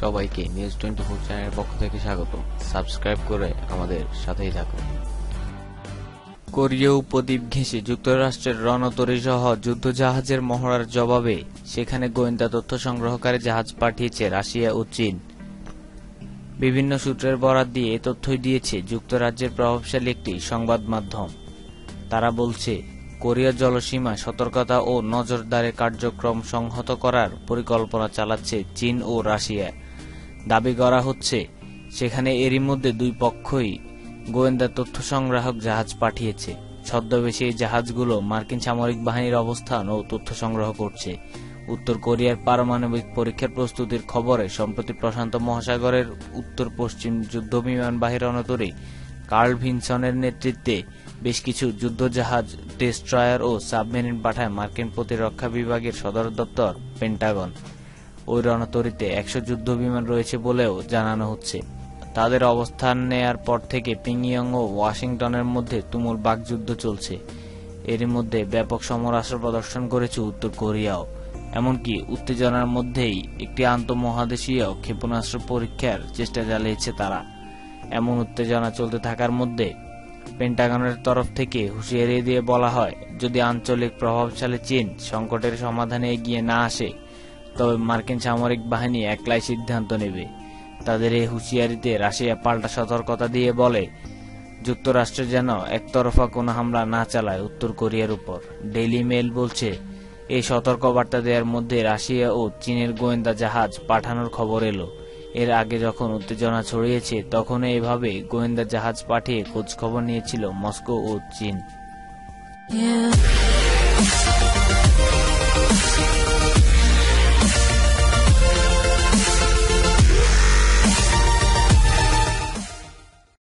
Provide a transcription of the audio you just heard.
সবাইকে news twenty four চ্যানেলের পক্ষ থেকে স্বাগত। সাবস্ক্রাইব করে আমাদের সাথেই থাকুন। কোরীয় উপদ্বীপ ঘেঁষে যুক্তরাষ্ট্রের রণতরী সহ যুদ্ধজাহাজের মহড়ার জবাবে সেখানে গোয়েন্দা তথ্য সংগ্রহকারী জাহাজ পাঠিয়েছে রাশিয়া ও চীন। বিভিন্ন সূত্রের বরাত দিয়ে এ তথ্যই দিয়েছে যুক্তরাজ্যের প্রভাবশালী একটি সংবাদ মাধ্যম। তারা বলছে, কোরিয়া জলসীমা সতর্কতা ও নজরদারি কার্যক্রম সংহত করার পরিকল্পনা চালাচ্ছে চীন ও রাশিয়া। দাবি করা হচ্ছে, সেখানে এরই মধ্যে দুই পক্ষই গোয়েন্দা তথ্য সংগ্রাহক জাহাজ পাঠিয়েছে। ছদ্মবেশী এই জাহাজগুলো মার্কিন সামরিক বাহিনীর অবস্থান ও তথ্য সংগ্রহ করছে। উত্তর কোরিয়ার পারমাণবিক পরীক্ষার প্রস্তুতির খবরে, সম্প্রতি প্রশান্ত মহাসাগরের উত্তর পশ্চিম যুদ্ধ বিমান বাহির অনতরে কার্ল ভিনসনের নেতৃত্বে বেশ কিছু যুদ্ধজাহাজ ডেস্ট্রয়ার ও সাবমেরিন পাঠায় মার্কিন প্রতিরক্ষা বিভাগের সদর দপ্তর পেন্টাগন। ওই রণতরিতে একশো যুদ্ধ বিমান রয়েছে বলেও জানানো হচ্ছে। তাদের অবস্থান নেয়ার পর থেকে পিংইয়ং ও ওয়াশিংটনের মধ্যে তুমুল বাকযুদ্ধ চলছে। এরই মধ্যে ব্যাপক সমরাস্ত্র প্রদর্শন করেছে উত্তর কোরিয়াও। এমনকি উত্তেজনার মধ্যেই একটি আন্তঃমহাদেশীয় ক্ষেপণাস্ত্র পরীক্ষার চেষ্টা চালিয়েছে তারা। এমন উত্তেজনা চলতে থাকার মধ্যে পেন্টাগনের তরফ থেকে হুঁশিয়ারি দিয়ে বলা হয়, যদি আঞ্চলিক প্রভাবশালী চীন সংকটের সমাধানে এগিয়ে না আসে তবে মার্কিন সামরিক বাহিনী একলাই সিদ্ধান্ত নেবে। তাদের এই হুঁশিয়ারিতে রাশিয়া পাল্টা সতর্কতা দিয়ে বলে, যুক্তরাষ্ট্র যেন একতরফা কোনো হামলা না চালায় উত্তর কোরিয়ার উপর। ডেইলি মেল বলছে, এই সতর্কবার্তা দেওয়ার মধ্যে রাশিয়া ও চীনের গোয়েন্দা জাহাজ পাঠানোর খবর এলো। এর আগে যখন উত্তেজনা ছড়িয়েছে তখন এভাবে গোয়েন্দা জাহাজ পাঠিয়ে খোঁজ খবর নিয়েছিল মস্কো ও চীন.